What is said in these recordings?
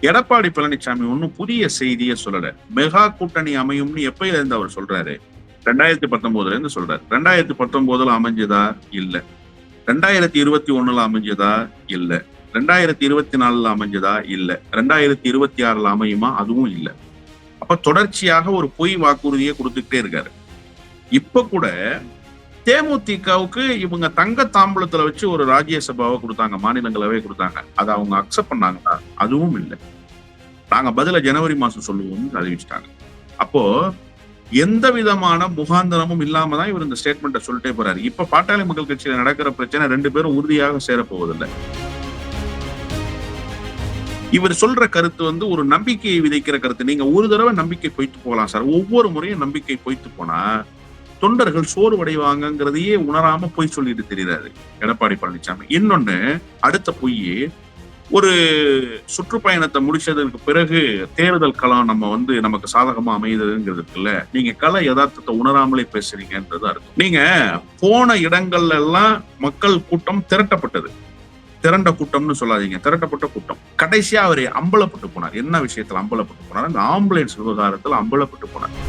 எடப்பாடி பழனிசாமி ஒன்றும் புதிய செய்தியை சொல்லல. மெகா கூட்டணி அமையும்னு எப்பயில இருந்து அவர் சொல்றாரு? ரெண்டாயிரத்தி பத்தொன்பதுல இருந்து சொல்றாரு. ரெண்டாயிரத்தி பத்தொன்பதுல அமைஞ்சதா? இல்ல. ரெண்டாயிரத்தி இருபத்தி ஒண்ணுல அமைஞ்சதா? இல்ல. ரெண்டாயிரத்தி இருபத்தி நாலுல அமைஞ்சதா? இல்ல. ரெண்டாயிரத்தி இருபத்தி ஆறுல அமையுமா? அதுவும் இல்ல. அப்ப தொடர்ச்சியாக ஒரு பொய் வாக்குறுதியை கொடுத்துக்கிட்டே இருக்காரு. இப்ப கூட தேமுதிகவுக்கு இவங்க தங்க தாம்பூலத்துல வச்சு ஒரு ராஜ்யசபாவை கொடுத்தாங்க மாநிலங்களவை கொடுத்தாங்க. அதை அவங்க அக்செப்ட் பண்ணாங்களா? அதுவும் இல்லை. நாங்க பதில ஜனவரி மாசம் சொல்லுவோம்னு அறிவிச்சிட்டாங்க. அப்போ எந்த விதமான முகாந்தரமும் இல்லாம தான் இவர் இந்த ஸ்டேட்மெண்ட்டை சொல்லிட்டே போறாரு. இப்ப பாட்டாளி மக்கள் கட்சியில நடக்கிற பிரச்சனை ரெண்டு பேரும் உறுதியாக சேரப்போவதில்லை. இவர் சொல்ற கருத்து வந்து ஒரு நம்பிக்கையை விதைக்கிற கருத்து. நீங்க ஒரு தடவை நம்பிக்கை பொய்த்து போகலாம் சார். ஒவ்வொரு முறையும் நம்பிக்கை பொய்த்து போனா தொண்டர்கள் சோர்வடைவாங்கிறதையே உணராம பொய் சொல்லிட்டு தெரியுறாரு எடப்பாடி பழனிசாமி இன்னொன்னு அடுத்த பொய் ஒரு சுற்றுப்பயணத்தை முடிச்சதற்கு பிறகு தேர்தல் களம் நம்ம வந்து நமக்கு சாதகமா அமையுதுங்கிறதுக்குல்ல நீங்க கலை யதார்த்தத்தை உணராமலே பேசுறீங்கன்றது அர்த்தம். நீங்க போன இடங்கள்ல எல்லாம் மக்கள் கூட்டம் திரட்டப்பட்டது. திரண்ட கூட்டம்னு சொல்லாதீங்க. திரட்டப்பட்ட கூட்டம். கடைசியா அவர் அம்பலப்பட்டு போனார். என்ன விஷயத்துல அம்பலப்பட்டு போனார்? அந்த ஆம்புலன்ஸ் விவகாரத்துல அம்பலப்பட்டு போனார்.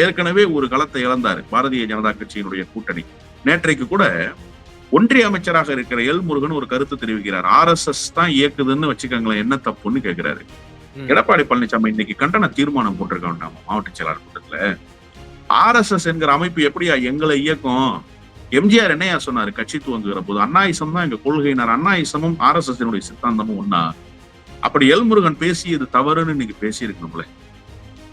ஏற்கனவே ஒரு களத்தை இழந்தார் பாரதிய ஜனதா கட்சியினுடைய கூட்டணி. நேற்றைக்கு கூட ஒன்றிய அமைச்சராக இருக்கிற எல் முருகன் ஒரு கருத்து தெரிவிக்கிறார். ஆர் எஸ் எஸ் தான் இயக்குதுன்னு வச்சுக்கோங்களேன் என்ன தப்புன்னு கேட்கிறாரு. எடப்பாடி பழனிசாமி இன்னைக்கு கண்டன தீர்மானம் போட்டிருக்காங்க நம்ம மாவட்ட செயலாளர் கூட்டத்துல. ஆர் எஸ் எஸ் என்கிற அமைப்பு எப்படியா எங்களை இயக்கும்? எம்ஜிஆர் என்னையா சொன்னாரு? கட்சி துவங்குகிற போது அண்ணாயிசம் தான் எங்க கொள்கையினர். அண்ணாயிசமும் ஆர் எஸ் எஸ் சித்தாந்தமும் ஒன்னா அப்படி எல் முருகன் பேசியது தவறுன்னு இன்னைக்கு பேசியிருக்கணும்ல.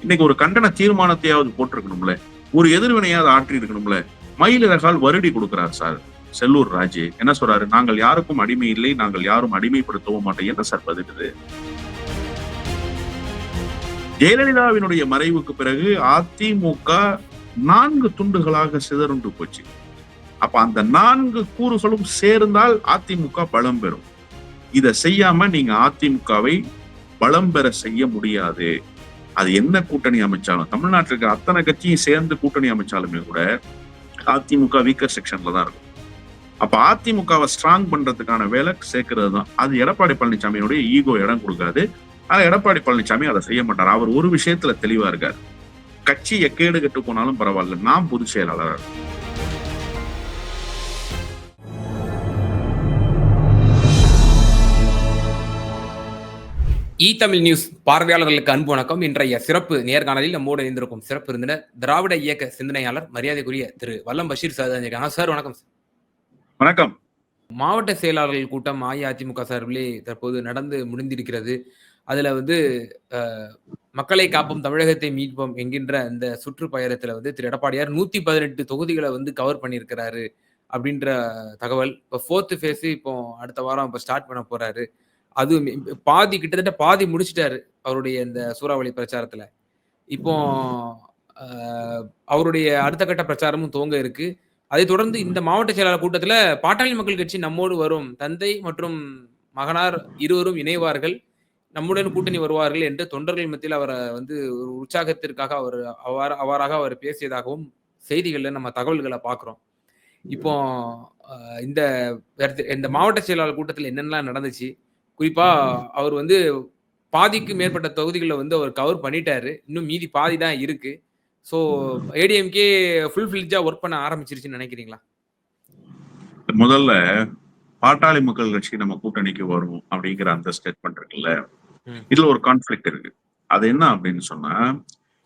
இன்னைக்கு ஒரு கண்டன தீர்மானத்தையாவது போட்டிருக்கணும்ல? ஒரு எதிர்வினையாவது ஆற்றி இருக்கணும்ல? மயிலிறகால் வருடி கொடுக்கிறார் சார். செல்லூர் ராஜு என்ன சொல்றாரு? நாங்கள் யாருக்கும் அடிமை இல்லை நாங்கள் யாரும் அடிமைப்படுத்தவும் மாட்டோம் என்ன சார் பதில் ஜெயலலிதாவினுடைய மறைவுக்கு பிறகு அதிமுக நான்கு துண்டுகளாக சிதறுண்டு போச்சு. அப்ப அந்த நான்கு கூறுகளும் சேர்ந்தால் அதிமுக பலம் பெறும். இதை செய்யாம நீங்க அதிமுகவை பலம் பெற செய்ய முடியாது. அது என்ன கூட்டணி அமைச்சாலும் தமிழ்நாட்டில் இருக்க அத்தனை கட்சியும் சேர்ந்து கூட்டணி அமைச்சாலுமே கூட அதிமுக வீக்கர் செக்ஷன்ல தான் இருக்கும். அப்ப அதிமுகவை ஸ்ட்ராங் பண்றதுக்கான வேலை சேர்க்கிறது தான். அது எடப்பாடி பழனிசாமியினுடைய ஈகோ இடம் கொடுக்காது. ஆனா எடப்பாடி பழனிசாமி அதை செய்ய மாட்டார். அவர் ஒரு விஷயத்துல தெளிவா இருக்கார். கட்சி எக்கேடு கெட்டு போனாலும் பரவாயில்ல. நான் பொதுச் செயலாளர் இ தமிழ் நியூஸ் பார்வையாளர்களுக்கு அன்பு வணக்கம். இன்றைய சிறப்பு நேர்காணலில் நம்மோடு இணைந்திருக்கும் சிறப்பு விருந்தினர் திராவிட இயக்க சிந்தனையாளர் மரியாதைக்குரிய திரு வல்லம் பஷீர் சார் இருக்காங்க சார் வணக்கம் சார். வணக்கம். மாவட்ட செயலாளர்கள் கூட்டம் அஇஅதிமுக சார்பிலே தற்போது நடந்து முடிந்திருக்கிறது. அதுல வந்து மக்களை காப்போம் தமிழகத்தை மீட்போம் என்கின்ற அந்த சுற்றுப்பயணத்துல வந்து திரு எடப்பாடியார் நூத்தி பதினெட்டு தொகுதிகளை வந்து கவர் பண்ணியிருக்கிறாரு அப்படின்ற தகவல். இப்போ ஃபோர்த்து ஃபேஸ் இப்போ அடுத்த வாரம் இப்போ ஸ்டார்ட் பண்ண போறாரு. அது பாதி கிட்டத்தட்ட பாதி முடிச்சிட்டாரு அவருடைய இந்த சூறாவளி பிரச்சாரத்துல. இப்போ அவருடைய அடுத்த கட்ட பிரச்சாரமும் துவங்க இருக்கு. அதை தொடர்ந்து இந்த மாவட்ட செயலாளர் கூட்டத்துல பாட்டாளி மக்கள் கட்சி நம்மோடு வரும். தந்தை மற்றும் மகனார் இருவரும் இணைவார்கள். நம்முடன் கூட்டணி வருவார்கள் என்று தொண்டர்கள் மத்தியில் அவரை வந்து ஒரு உற்சாகத்திற்காக அவர் அவ்வாறு அவ்வாறாக அவர் பேசியதாகவும் செய்திகள்ல நம்ம தகவல்களை பார்க்குறோம். இப்போ இந்த இந்த மாவட்ட செயலாளர் கூட்டத்தில் என்னென்னலாம் நடந்துச்சு? குறிப்பா அவர் வந்து பாதிக்கு மேற்பட்ட தொகுதிகளில் வந்து அவர் கவர் பண்ணிட்டாரு. இன்னும் மீதி பாதி தான் இருக்கு. ஸோ ஏடிஎம்கே ஃபுல் ஃபில்ஜா ஒர்க் பண்ண ஆரம்பிச்சிருச்சுன்னு நினைக்கிறீங்களா? முதல்ல பாட்டாளி மக்கள் கட்சி நம்ம கூட்டணிக்கு வரும் அப்படிங்கிற அந்த ஸ்டேட்மெண்ட் இருக்குல்ல. இதுல ஒரு கான்ஃபிளிக்ட் இருக்கு. அது என்ன அப்படின்னு சொன்னா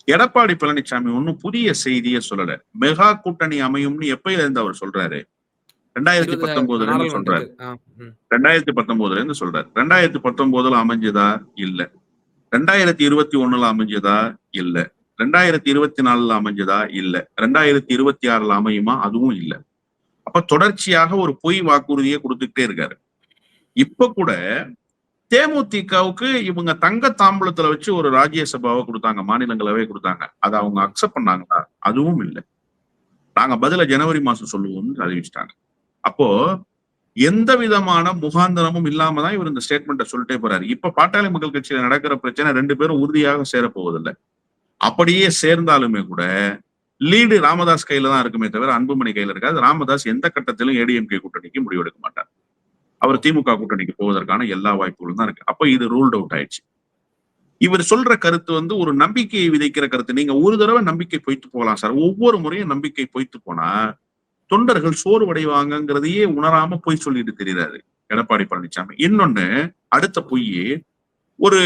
எடப்பாடி பழனிசாமி ஒன்னும் புதிய செய்தியை சொல்லல. மெகா கூட்டணி அமையும்னு எப்பயில இருந்து அவர் சொல்றாரு? ரெண்டாயிரத்தி பத்தொன்பதுல இருந்து சொல்றாரு. ரெண்டாயிரத்தி பத்தொன்பதுல இருந்து சொல்றாரு. ரெண்டாயிரத்தி பத்தொன்பதுல அமைஞ்சதா? இல்ல. ரெண்டாயிரத்தி இருபத்தி ஒண்ணுல அமைஞ்சதா? இல்ல. ரெண்டாயிரத்தி இருபத்தி நாலுல அமைஞ்சதா? இல்ல. ரெண்டாயிரத்தி இருபத்தி ஆறுல அமையுமா? அதுவும் இல்ல. அப்ப தொடர்ச்சியாக ஒரு பொய் வாக்குறுதியை கொடுத்துக்கிட்டே இருக்காரு. இப்ப கூட தேமுதிகவுக்கு இவங்க தங்க தாம்பூலத்துல வச்சு ஒரு ராஜ்யசபாவை கொடுத்தாங்க மாநிலங்களவை கொடுத்தாங்க. அதை அவங்க அக்செப்ட் பண்ணாங்களா? அதுவும் இல்ல. நாங்க பதில ஜனவரி மாசம் சொல்லுவோம்னு அறிவிச்சிட்டாங்க. அப்போ எந்த விதமான முகாந்தரமும் இல்லாம தான் இவர் இந்த ஸ்டேட்மெண்ட்டை சொல்லிட்டே போறாரு. இப்ப பாட்டாளி மக்கள் கட்சியில நடக்கிற பிரச்சனை ரெண்டு பேரும் உறுதியாக சேரப்போவதில்லை. அப்படியே சேர்ந்தாலுமே கூட லீடு ராமதாஸ் கையில தான் இருக்குமே தவிர அன்புமணி கையில இருக்காது. ராமதாஸ் எந்த கட்டத்திலும் ஏடிஎம்கே கூட்டணிக்கு முடிவெடுக்க மாட்டார். அவர் திமுக கூட்டணிக்கு போவதற்கான எல்லா வாய்ப்புகளும் தான் இருக்கு. அப்ப இது ரூல்ட் அவுட் ஆயிடுச்சு. இவர் சொல்ற கருத்து வந்து ஒரு நம்பிக்கையை விதைக்கிற கருத்து. நீங்க ஒரு தடவை நம்பிக்கை பொய்த்து போகலாம் சார். ஒவ்வொரு முறையும் நம்பிக்கை பொய்த்து போனா தொண்டர்கள் சோர்வடைவாங்கிறதையே உணராம பொய் சொல்லிட்டு தெரியுறாரு. எடப்பாடி பழனிசாமி இன்னொன்னு அடுத்த பொய் ஒரு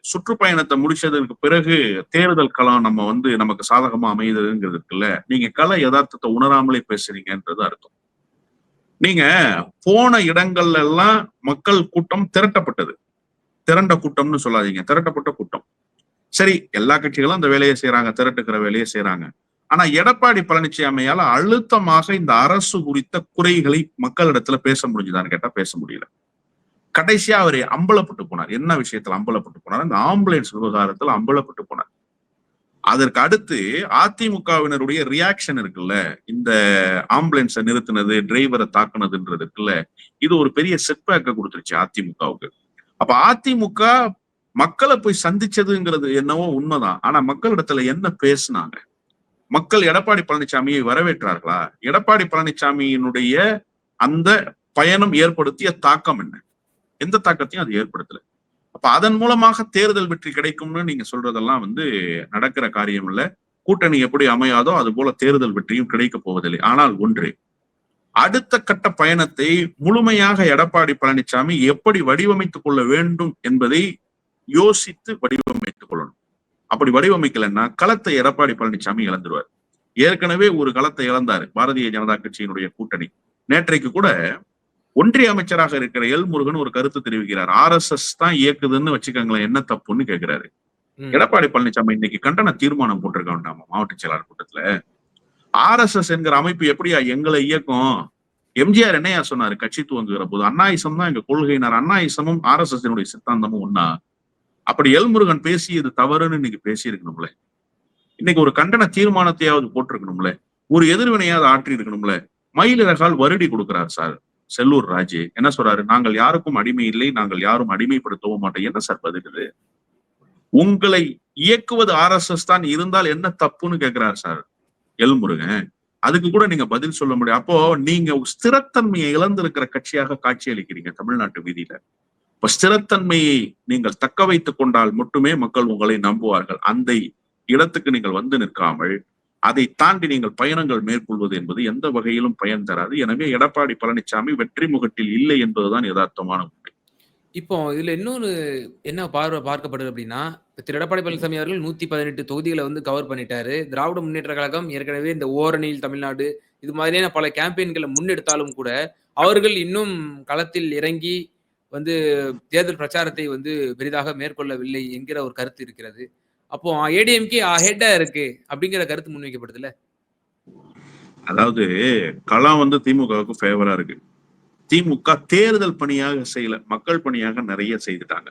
சுற்றுப்பயணத்தை முடிச்சதுக்கு பிறகு தேர்தல் களம் நம்ம வந்து நமக்கு சாதகமா அமையுதுங்கிறதுக்குல்ல நீங்க கலை யதார்த்தத்தை உணராமலே பேசுறீங்கன்றது அர்த்தம். நீங்க போன இடங்கள்ல எல்லாம் மக்கள் கூட்டம் திரட்டப்பட்டது. திரண்ட கூட்டம்னு சொல்லாதீங்க. திரட்டப்பட்ட கூட்டம். சரி எல்லா கட்சிகளும் அந்த வேலையை செய்யறாங்க திரட்டுக்கிற வேலையை செய்யறாங்க ஆனா எடப்பாடி பழனிசாமியால அழுத்தமாக இந்த அரசு குறித்த குறைகளை மக்களிடத்துல பேச முடிஞ்சுதான்னு கேட்டா பேச முடியல. கடைசியா அவர் அம்பலப்பட்டு போனார். என்ன விஷயத்துல அம்பலப்பட்டு போனார்? இந்த ஆம்புலன்ஸ் விவகாரத்துல அம்பலப்பட்டு போனார். அதற்கு அடுத்து அதிமுகவினருடைய ரியாக்ஷன் இருக்குல்ல? இந்த ஆம்புலன்ஸை நிறுத்தினது டிரைவரை தாக்குனதுன்றது இருக்குல்ல? இது ஒரு பெரிய செட்பேக்கை கொடுத்துருச்சு அதிமுகவுக்கு. அப்ப அதிமுக மக்களை போய் சந்திச்சதுங்கிறது என்னவோ உண்மைதான். ஆனா மக்களிடத்துல என்ன பேசுனாங்க? மக்கள் எடப்பாடி பழனிசாமியை வரவேற்றார்களா? எடப்பாடி பழனிசாமியினுடைய அந்த பயணம் ஏற்படுத்திய தாக்கம் என்ன? எந்த தாக்கத்தையும் அது ஏற்படுத்தல. அப்ப அதன் மூலமாக தேர்தல் வெற்றி கிடைக்கும்னு நீங்க சொல்றதெல்லாம் வந்து நடக்கிற காரியம் இல்ல. கூட்டணி எப்படி அமையாதோ அது போல தேர்தல் வெற்றியும் கிடைக்க போவதில்லை. ஆனால் ஒன்று அடுத்த கட்ட பயணத்தை முழுமையாக எடப்பாடி பழனிசாமி எப்படி வடிவமைத்துக் கொள்ள வேண்டும் என்பதை யோசித்து வடிவமைத்துக் கொள்ளணும். அப்படி வடிவமைக்கலன்னா களத்தை எடப்பாடி பழனிசாமி இழந்துருவார். ஏற்கனவே ஒரு களத்தை இழந்தாரு பாரதிய ஜனதா கட்சியினுடைய கூட்டணி. நேற்றைக்கு கூட ஒன்றிய அமைச்சராக இருக்கிற எல் முருகன் ஒரு கருத்து தெரிவிக்கிறார். ஆர் எஸ் எஸ் தான் இயக்குதுன்னு வச்சுக்கோங்களேன் என்ன தப்புன்னு கேட்கிறாரு. எடப்பாடி பழனிசாமி இன்னைக்கு கண்டன தீர்மானம் போட்டிருக்க வேண்டாமா மாவட்ட செயலாளர் கூட்டத்துல? ஆர் எஸ் எஸ் என்கிற அமைப்பு எப்படியா எங்களை இயக்கும்? எம்ஜிஆர் என்னையா சொன்னாரு? கட்சி துவங்குகிற போது அண்ணாயிசம் தான் எங்க கொள்கையினர். அண்ணாயிசமும் ஆர் எஸ் எஸ் சித்தாந்தமும் ஒன்னா அப்படி எல்முருகன் பேசியது தவறுன்னு இன்னைக்கு பேசியிருக்கணும்ல. இன்னைக்கு ஒரு கண்டன தீர்மானத்தையாவது போட்டிருக்கணும்ல. ஒரு எதிர்வினையாவது ஆற்றி இருக்கணும்ல மயிலிறகால் வருடி கொடுக்கிறார் சார் செல்லூர் ராஜு. என்ன சொல்றாரு? நாங்கள் யாருக்கும் அடிமை இல்லை நாங்கள் யாரும் அடிமைப்படுத்தவும் மாட்டோம். என்ன சார் பதில் உங்களை இயக்குவது ஆர் எஸ் எஸ் தான் இருந்தால் என்ன தப்புன்னு கேட்கிறார் சார் எல்முருகன். அதுக்கு கூட நீங்க பதில் சொல்ல முடியும். அப்போ நீங்க ஸ்திரத்தன்மையை இழந்திருக்கிற கட்சியாக காட்சியளிக்கிறீங்க தமிழ்நாட்டு வீதியில. இப்ப ஸ்திரத்தன்மையை நீங்கள் தக்க வைத்துக் கொண்டால் மட்டுமே மக்கள் உங்களை நம்புவார்கள். அந்த இடத்துக்கு நீங்கள் வந்து நிற்காமல் அதை தாண்டி நீங்கள் பயணங்கள் மேற்கொள்வது என்பது எந்த வகையிலும் பயன் தராது. எனவே எடப்பாடி பழனிசாமி வெற்றி முகட்டில் இல்லை என்பதுதான் யதார்த்தமான உண்மை. இப்போ இதுல இன்னொரு என்ன பார்வை பார்க்கப்படுது அப்படின்னா திரு. எடப்பாடி பழனிசாமி அவர்கள் நூத்தி பதினெட்டு தொகுதிகளை வந்து கவர் பண்ணிட்டாரு. திராவிட முன்னேற்ற கழகம் ஏற்கனவே இந்த ஓரணியில் தமிழ்நாடு இது மாதிரியான பல கேம்பெயின்களை முன்னெடுத்தாலும் கூட அவர்கள் இன்னும் களத்தில் இறங்கி வந்து தேர்தல் பிரச்சாரத்தை வந்து பெரிதாக மேற்கொள்ளவில்லை என்கிற ஒரு கருத்து இருக்கிறது. அப்போ ஏடிஎம்கே ஹெட்டா இருக்கு அப்படிங்கிற கருத்து முன்வைக்கப்படுதுல்ல அதாவது களம் வந்து திமுகவுக்கு ஃபேவரா இருக்கு. திமுக தேர்தல் பணியாக செய்யல மக்கள் பணியாக நிறைய செய்துட்டாங்க.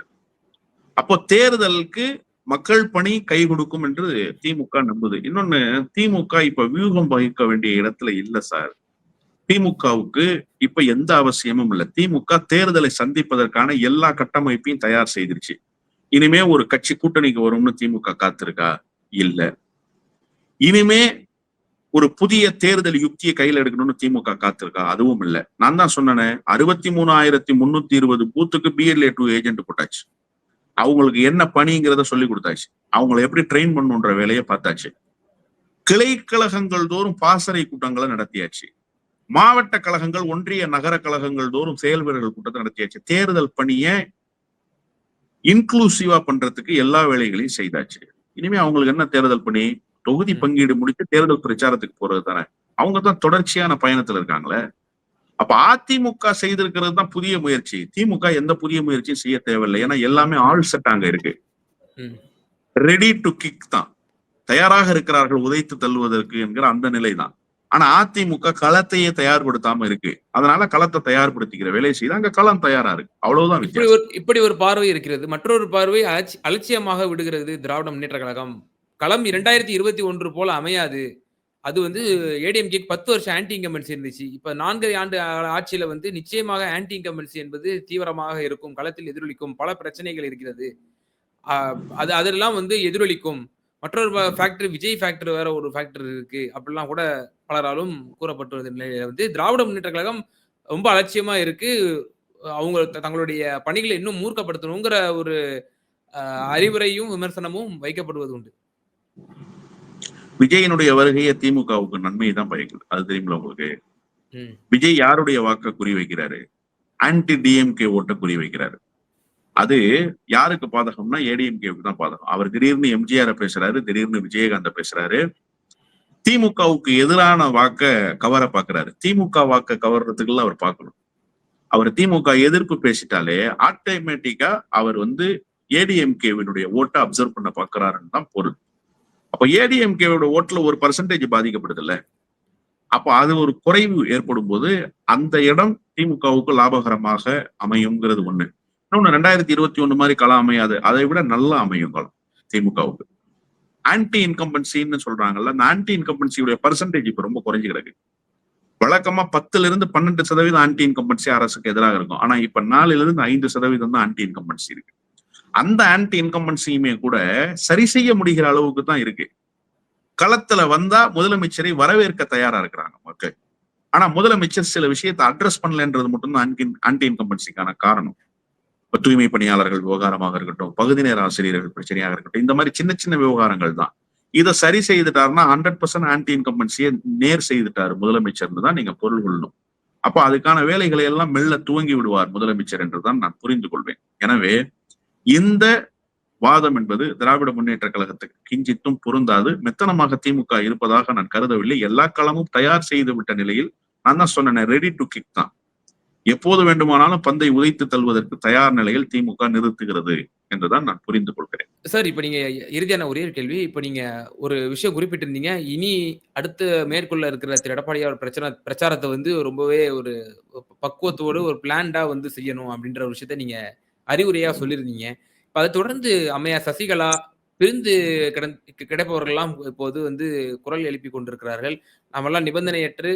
அப்போ தேர்தலுக்கு மக்கள் பணி கை கொடுக்கும் என்று திமுக நம்புது. இன்னொன்னு திமுக இப்ப வியூகம் வகிக்க வேண்டிய இடத்துல இல்ல சார். திமுகவுக்கு இப்ப எந்த அவசியமும் இல்லை. திமுக தேர்தலை சந்திப்பதற்கான எல்லா கட்டமைப்பையும் தயார் செய்திருச்சு. இனிமே ஒரு கட்சி கூட்டணிக்கு வரும்னு திமுக காத்திருக்கா? இல்ல. இனிமே ஒரு புதிய தேர்தல் யுக்தியை கையில எடுக்கணும்னு திமுக காத்திருக்கா? அதுவும் இல்ல. நான் தான் சொன்னேன் அறுபத்தி மூணாயிரத்தி முன்னூத்தி இருபது பூத்துக்கு பிஎல்ஏ டூ ஏஜென்ட் போட்டாச்சு. அவங்களுக்கு என்ன பணிங்கிறத சொல்லி கொடுத்தாச்சு. அவங்களை எப்படி ட்ரெயின் பண்ணுன்ற வேலையை பார்த்தாச்சு. கிளை கழகங்கள் தோறும் பாசறை கூட்டங்களை நடத்தியாச்சு. மாவட்ட கழகங்கள் ஒன்றிய நகர கழகங்கள் தோறும் செயல் வீரர்கள் கூட்டத்தை நடத்தியாச்சு. தேர்தல் பணியை இன்க்ளூசிவா பண்றதுக்கு எல்லா வேலைகளையும் செய்தாச்சு. இனிமே அவங்களுக்கு என்ன தேர்தல் பணி? தொகுதி பங்கீடு முடித்து தேர்தல் பிரச்சாரத்துக்கு போறது தானே. அவங்க தான் தொடர்ச்சியான பயணத்துல இருக்காங்களே. அப்ப அதிமுக செய்திருக்கிறது தான் புதிய முயற்சி. திமுக எந்த புதிய முயற்சியும் செய்ய தேவையில்லை. ஏன்னா எல்லாமே ஆள் செட் அங்க இருக்கு. ரெடி டு கிக் தான். தயாராக இருக்கிறார்கள் உதைத்து தள்ளுவதற்கு என்கிற அந்த நிலை தான் ஆனா அதிமுக களத்தையே தயார்படுத்தாம இருக்கு. அதனால களத்தை தயார்படுத்திக்கிற வேலையை செய்து அங்க களம் தயாரா இருக்கு. அவ்வளவுதான் இப்படி ஒரு இப்படி ஒரு பார்வை இருக்கிறது. மற்றொரு பார்வை அலட்சி- அலட்சியமாக விடுகிறது திராவிட முன்னேற்ற கழகம். களம் இரண்டாயிரத்தி இருபத்தி ஒன்று போல அமையாது. அது வந்து ஏடிஎம்கே பத்து வருஷம் ஆன்டி இன்கம்பன்சி இருந்துச்சு. இப்ப நான்கு ஆண்டு ஆட்சியில வந்து நிச்சயமாக ஆன்டி இன்கம்பன்சி என்பது தீவிரமாக இருக்கும். களத்தில் எதிரொலிக்கும் பல பிரச்சனைகள் இருக்கிறது. அது அதெல்லாம் வந்து எதிரொலிக்கும். மற்றொரு ஃபேக்டரி விஜய் ஃபேக்டரி வேற ஒரு ஃபேக்டரி இருக்கு. அப்படிலாம் கூட பலராலும் கூறப்பட்டு வருகிற நிலையில வந்து திராவிட முன்னேற்ற கழகம் ரொம்ப அலட்சியமா இருக்கு. அவங்க தங்களுடைய பணிகளை இன்னும் மூர்க்கப்படுத்தணுங்கிற ஒரு அறிவுரையும் விமர்சனமும் வைக்கப்படுவது உண்டு. விஜயனுடைய வருகையை திமுகவுக்கு நன்மையை தான் பயக்குது. அது தெரியுமில உங்களுக்கு. விஜய் யாருடைய வாக்க குறி வைக்கிறாரு ஆன்டி டிஎம்கே ஓட்ட குறி வைக்கிறாரு அது யாருக்கு பாதகம்னா ஏடிஎம்கேவுக்கு தான் பாதகம். அவர் திடீர்னு எம்ஜிஆர் பேசுறாரு திடீர்னு விஜயகாந்த பேசுறாரு. திமுகவுக்கு எதிரான வாக்க கவர பாக்குறாரு. திமுக வாக்க கவர்றதுக்குள்ள அவர் பார்க்கணும் அவர் திமுக எதிர்ப்பு பேசிட்டாலே ஆட்டோமேட்டிக்கா அவர் வந்து ஏடிஎம்கேவினுடைய ஓட்டை அப்சர்வ் பண்ண பாக்குறாருன்னு தான் பொருள். அப்ப ஏடிஎம்கேவோட ஓட்டுல ஒரு பர்சன்டேஜ் பாதிக்கப்படுதுல்ல. அப்ப அது ஒரு குறைவு ஏற்படும் போது அந்த இடம் திமுகவுக்கு லாபகரமாக அமையுங்கிறது ஒண்ணு. இன்னொன்னு ரெண்டாயிரத்தி இருபத்தி ஒண்ணு மாதிரி களம் அமையாது. அதை விட நல்லா அமையும் களம் திமுகவுக்கு. ஆன்டி இன்கம்பன்சின்னு சொல்றாங்கல்ல அந்த ஆன்டி இன்கம்பன்சியுடைய பர்சன்டேஜ் இப்ப ரொம்ப குறைஞ்சு கிடக்கு. வழக்கமா பத்துல இருந்து பன்னெண்டு சதவீதம் ஆன்டி இன்கம்பன்சி அரசுக்கு எதிராக இருக்கும். ஆனா இப்ப நாலுல இருந்து ஐந்து சதவீதம் தான் ஆன்டி இன்கம்பன்சி இருக்கு. அந்த ஆன்டி இன்கம்பன்சியுமே கூட சரி செய்ய முடிகிற அளவுக்கு தான் இருக்கு. களத்துல வந்தா முதலமைச்சரை வரவேற்க தயாரா இருக்கிறாங்க மக்கள். ஆனா முதலமைச்சர் சில விஷயத்தை அட்ரஸ் பண்ணலன்றது மட்டும்தான் ஆன்டி இன்கம்பன்சிக்கான காரணம். தூய்மை பணியாளர்கள் விவகாரமாக இருக்கட்டும் பகுதி நேர ஆசிரியர்கள் பிரச்சனையாக இருக்கட்டும் இந்த மாதிரி சின்ன சின்ன விவகாரங்கள் தான். இதை சரி செய்துட்டாருன்னா ஹண்ட்ரட் பர்சன்ட் ஆன்டி இன்கம்பன்சியை நேர் செய்துட்டாரு முதலமைச்சர்னு தான் நீங்க பொருள் கொள்ளணும். அப்ப அதுக்கான வேலைகளை எல்லாம் மெல்ல துவங்கி விடுவார் முதலமைச்சர் என்றுதான் நான் புரிந்து கொள்வேன். எனவே இந்த வாதம் என்பது திராவிட முன்னேற்ற கழகத்துக்கு கிஞ்சித்தும் பொருந்தாது. மெத்தனமாக திமுக இருப்பதாக நான் கருதவில்லை. எல்லா களமும் தயார் செய்து விட்ட நிலையில் நான் தான் சொன்னேன் ரெடி டு கிக் தான். எப்போது வேண்டுமானாலும் பந்தை உதைத்து தள்ளுவதற்கு தயார் நிலையில் திமுக நிறுத்துகிறது என்றுதான் நான் புரிந்து கொள்கிறேன். சார் இப்ப நீங்க இறுதியான ஒரே கேள்வி. இப்ப நீங்க ஒரு விஷயம் குறிப்பிட்டிருந்தீங்க. இனி அடுத்து மேற்கொள்ள இருக்கிற திரு எடப்பாடியார் பிரச்சனை பிரச்சாரத்தை வந்து ரொம்பவே ஒரு பக்குவத்தோடு ஒரு பிளான்டா வந்து செய்யணும் அப்படின்ற ஒரு விஷயத்த நீங்க அறிவுரையா சொல்லியிருந்தீங்க. இப்ப அதை தொடர்ந்து அம்மையா சசிகலா பிரிந்து கிடந் கிடைப்பவர்கள்லாம் இப்போது வந்து குரல் எழுப்பி கொண்டிருக்கிறார்கள். நாமெல்லாம் நிபந்தனையற்று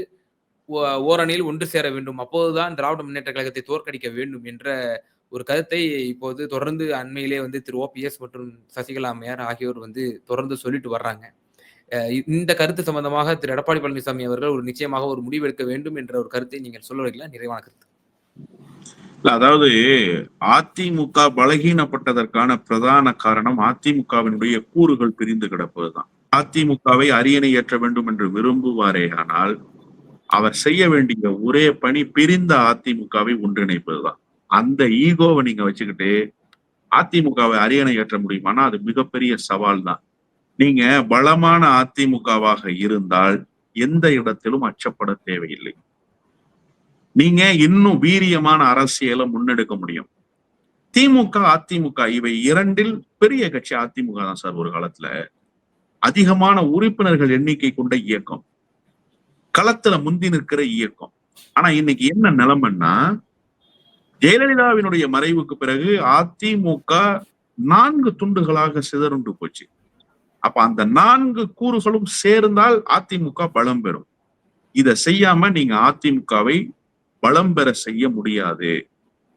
ஓரணியில் ஒன்று சேர வேண்டும். அப்போதுதான் திராவிட முன்னேற்ற கழகத்தை தோற்கடிக்க வேண்டும் என்ற ஒரு கருத்தை இப்போது தொடர்ந்து அண்மையிலே வந்து திரு. ஓபிஎஸ் மற்றும் சசிகலா அம்மையார் ஆகியோர் வந்து தொடர்ந்து சொல்லிட்டு வர்றாங்க. இந்த கருத்து சம்பந்தமாக திரு. எடப்பாடி பழனிசாமி அவர்கள் ஒரு நிச்சயமாக ஒரு முடிவெடுக்க வேண்டும் என்ற ஒரு கருத்தை நீங்கள் சொல்ல வரீங்களா? நிறைவான கருத்து. அதாவது அதிமுக பலகீனப்பட்டதற்கான பிரதான காரணம் அதிமுகவினுடைய கூறுகள் பிரிந்து கிடப்பதுதான். அதிமுகவை அரியணை ஏற்ற வேண்டும் என்று விரும்புவாரே ஆனால் அவர் செய்ய வேண்டிய ஒரே பணி பிரிந்த அதிமுகவை ஒன்றிணைப்பதுதான். அந்த ஈகோவை நீங்க வச்சுக்கிட்டு அதிமுகவை அரியணை ஏற்ற முடியுமானா அது மிகப்பெரிய சவால் தான் நீங்க பலமான அதிமுகவாக இருந்தால் எந்த இடத்திலும் அச்சப்பட தேவையில்லை. நீங்க இன்னும் வீரியமான அரசியலை முன்னெடுக்க முடியும். திமுக அதிமுக இவை இரண்டில் பெரிய கட்சி அதிமுக தான் சார் ஒரு காலத்துல. அதிகமான உறுப்பினர்கள் எண்ணிக்கை கொண்ட இயக்கம். களத்துல முந்தி நிற்கிற இயக்கம். ஆனா இன்னைக்கு என்ன நிலைமைன்னா ஜெயலலிதாவினுடைய மறைவுக்கு பிறகு அதிமுக நான்கு துண்டுகளாக சிதறுண்டு போச்சு. அப்ப அந்த நான்கு கூறுகளும் சேர்ந்தால் அதிமுக பலம் பெறும். இதை செய்யாம நீங்க அதிமுகவை பலம் பெற செய்ய முடியாது.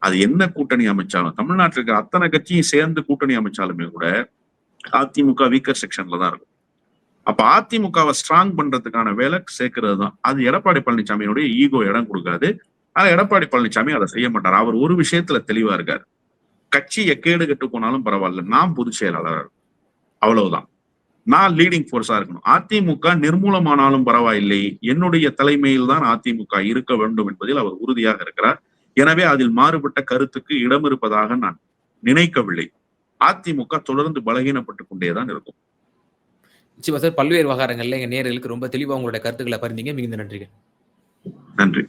அது என்ன கூட்டணி அமைச்சாலும் தமிழ்நாட்டில் இருக்கிற அத்தனை கட்சியும் சேர்ந்து கூட்டணி அமைச்சாலுமே கூட அதிமுக வீக்கர் செக்ஷன்ல தான் இருக்கும். அப்ப அதிமுகவை ஸ்ட்ராங் பண்றதுக்கான வேலை சேர்க்கிறது தான் அது எடப்பாடி பழனிசாமியினுடைய ஈகோ இடம் கொடுக்காது. ஆனா எடப்பாடி பழனிசாமி அதை செய்ய மாட்டார். அவர் ஒரு விஷயத்துல தெளிவா இருக்காரு. கட்சி எக்கேடு கெட்டு போனாலும் பரவாயில்ல. நான் பொதுச் செயலாளர் அவ்வளவுதான். நான் லீடிங் ஃபோர்ஸா இருக்கணும். அதிமுக நிர்மூலமானாலும் பரவாயில்லை. என்னுடைய தலைமையில் தான் அதிமுக இருக்க வேண்டும் என்பதில் அவர் உறுதியாக இருக்கிறார். எனவே அதில் மாறுபட்ட கருத்துக்கு இடம் இருப்பதாக நான் நினைக்கவில்லை. அதிமுக தொடர்ந்து பலகீனப்பட்டு கொண்டேதான் இருக்கும். நிச்சயமா சார் பல்வேறு விவகாரங்கள்ல எங்க நேர்களுக்கு ரொம்ப தெளிவா உங்களோட கருத்துக்களை பரிந்தீங்க மிகுந்த நன்றிகள். நன்றி.